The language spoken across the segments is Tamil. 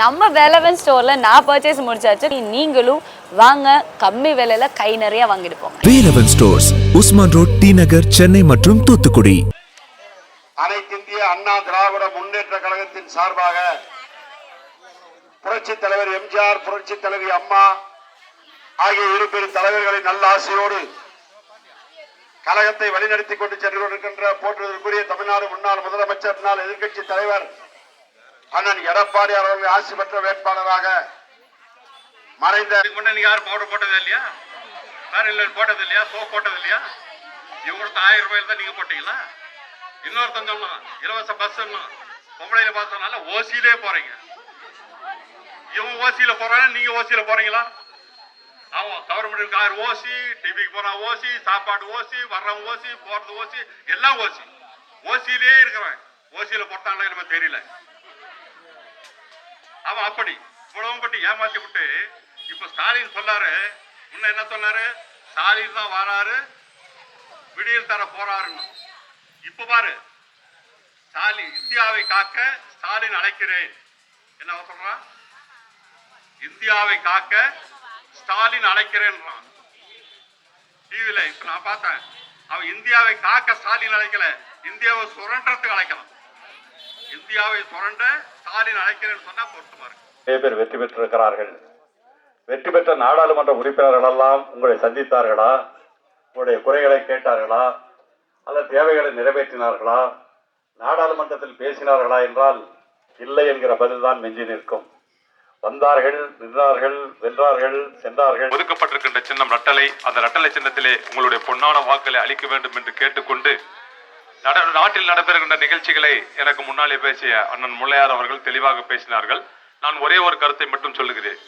நம்ம வேலவன் ஸ்டோர்ல நான் பர்ச்சேஸ் முடிச்சாச்சு. நீங்களும் வாங்க கம்மி விலையில கை நிறைய வாங்கிட்டு போங்க. Velavan stores Usman road T Nagar Chennai மற்றும் தூத்துக்குடி. அனைத்திந்திய அண்ணா திராவிட முன்னேற்ற கழகத்தின் சார்பாக புரட்சி தலைவர் எம்ஜிஆர் புரட்சி தலைவி அம்மா ஆகிய இரு பெரும் தலைவர்களின் நல்ல ஆசையோடு கழகத்தை வழிநடத்தி கொண்டு சென்று கொண்டிருக்கின்ற போற்றுவதற்குரிய தமிழ்நாடு முன்னாள் முதலமைச்சர் முன்னாள் எதிர்க்கட்சி தலைவர் அண்ணன் எடப்பாடி அவர்கள் ஆட்சி பெற்ற வேட்பாளராக மறைந்த யாரும் பவுடர் போட்டது இல்லையா? பேரல் போட்டது இல்லையா? சோ போட்டது இல்லையா? இவங்களுக்கு ஆயிரம் ரூபாயில் தான் நீங்க போட்டீங்களா? இன்னொருத்தன் சொன்னான் இலவச பஸ் பொம்பளையில பார்த்தனால ஓசியிலே போறீங்க. இவன் ஓசியில போறானா நீங்க ஓசியில போறீங்களா? ஆமா கவர்மெண்ட் கார் ஓசி டிவிக்கு போறான் ஓசி சாப்பாடு ஓசி வர்றவன் ஓசி போறது ஓசி எல்லாம் ஓசி. ஓசியிலே இருக்கிறவன். ஓசியில போட்டாங்களா நம்ம தெரியல. அவன் அப்படி. இவ்வளவும் பட்டு ஏமாத்தி விட்டு இப்ப ஸ்டாலின் சொன்னாரு முன்ன என்ன சொன்னாரு? ஸ்டாலின் தான் வராரு விடியல் தர போறாருன்னு. இப்ப பாரு ஸ்டாலின் இந்தியாவை காக்க ஸ்டாலின் அழைக்கிறேன். என்ன சொல்றான்? இந்தியாவை காக்க ஸ்டாலின் அழைக்கிறேன்றான். டிவியில இப்ப நான் பார்த்தேன் அவன் இந்தியாவை காக்க ஸ்டாலின் அழைக்கல இந்தியாவை சுரண்டத்துக்கு அழைக்கலாம். இந்தியாவை சுரண்ட ஸ்டாலின் அழைக்கிறேன்னு சொன்னா பொறுத்து பாருங்க நிறைய பேர் வெற்றி பெற்றிருக்கிறார்கள். வெற்றி பெற்ற நாடாளுமன்ற உறுப்பினர்கள் எல்லாம் உங்களை சந்தித்தார்களா? உங்களுடைய குறைகளை கேட்டார்களா? அல்லது தேவைகளை நிறைவேற்றினார்களா? நாடாளுமன்றத்தில் பேசினார்களா என்றால் இல்லை என்கிற பதில்தான் மிஞ்சி நிற்கும். வந்தார்கள் நின்றார்கள் வென்றார்கள் சென்றார்கள். ஒதுக்கப்பட்டிருக்கின்ற சின்னம் ரட்டலை அந்த ரட்டலை சின்னத்திலே உங்களுடைய பொன்னான வாக்களை அளிக்க வேண்டும் என்று கேட்டுக்கொண்டு நாட்டில் நடைபெறுகின்ற நிகழ்ச்சிகளை எனக்கு முன்னாலே பேசிய அண்ணன் முள்ளையார் அவர்கள் தெளிவாக பேசினார்கள். நான் ஒரே ஒரு கருத்தை மட்டும் சொல்லுகிறேன்.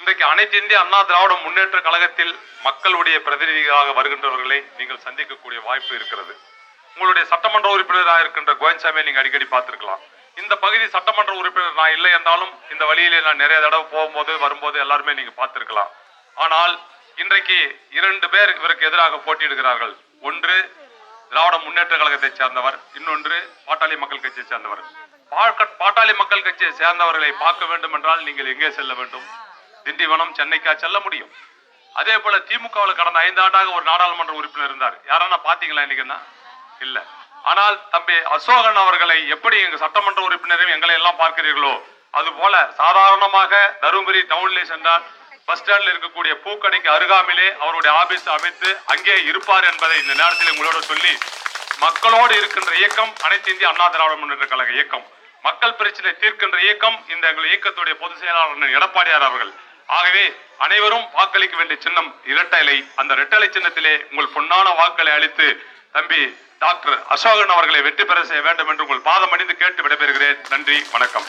இன்றைக்கு அனைத்து இந்திய அண்ணா திராவிட முன்னேற்ற கழகத்தில் மக்களுடைய பிரதிநிதிகளாக வருகின்றவர்களை நீங்கள் சந்திக்கக்கூடிய வாய்ப்பு இருக்கிறது. உங்களுடைய சட்டமன்ற உறுப்பினராக இருக்கின்ற கோயன்சாமியை நீங்கள் அடிக்கடி பார்த்துருக்கலாம். இந்த பகுதி சட்டமன்ற உறுப்பினர் நான் இல்லை என்றாலும் இந்த வழியிலே நான் நிறைய தடவை போகும்போது வரும்போது எல்லாருமே நீங்கள் பார்த்துருக்கலாம். ஆனால் இன்றைக்கு இரண்டு பேர் இவருக்கு எதிராக போட்டியிடுகிறார்கள். ஒன்று திராவிட முன்னேற்ற கழகத்தை சேர்ந்தவர் இன்னொன்று பாட்டாளி மக்கள் கட்சியை சேர்ந்தவர். பாட்டாளி மக்கள் கட்சியை சேர்ந்தவர்களை பார்க்க வேண்டும் என்றால் நீங்கள் எங்கே செல்ல வேண்டும்? திண்டிவனம் சென்னைக்கா செல்ல முடியும். அதே போல திமுகவில் கடந்த ஐந்து ஆண்டாக ஒரு நாடாளுமன்ற உறுப்பினர் இருந்தார். யாரானா பாத்தீங்களா இன்னைக்குன்னா இல்ல. ஆனால் தம்பி அசோகன் அவர்களை எப்படி எங்க சட்டமன்ற உறுப்பினரையும் எங்களை எல்லாம் பார்க்கிறீர்களோ அது போல சாதாரணமாக தருமபுரி டவுன்லேயே சென்றால் பஸ் ஸ்டாண்ட்ல இருக்கக்கூடிய பூக்கடைக்கு அருகாமையிலே அவருடைய ஆபீஸ் அமைத்து அங்கே இருப்பார் என்பதை இந்த நேரத்தில் உங்களோட சொல்லி மக்களோடு இருக்கின்ற இயக்கம் அனைத்து இந்திய அண்ணா திராவிட முன்னேற்ற கழக இயக்கம் மக்கள் பிரச்சனை தீர்க்கின்ற இயக்கம் இந்த எங்கள் இயக்கத்துடைய பொதுச் செயலாளர் எடப்பாடியார் அவர்கள். ஆகவே அனைவரும் வாக்களிக்க வேண்டிய சின்னம் இரட்டை அந்த இரட்டை சின்னத்திலே உங்கள் பொன்னான வாக்களை அளித்து தம்பி டாக்டர் அசோகன் அவர்களை வெற்றி பெற செய்ய வேண்டும் என்று உங்கள் பாதம் அணிந்து கேட்டு விடைபெறுகிறேன். நன்றி வணக்கம்.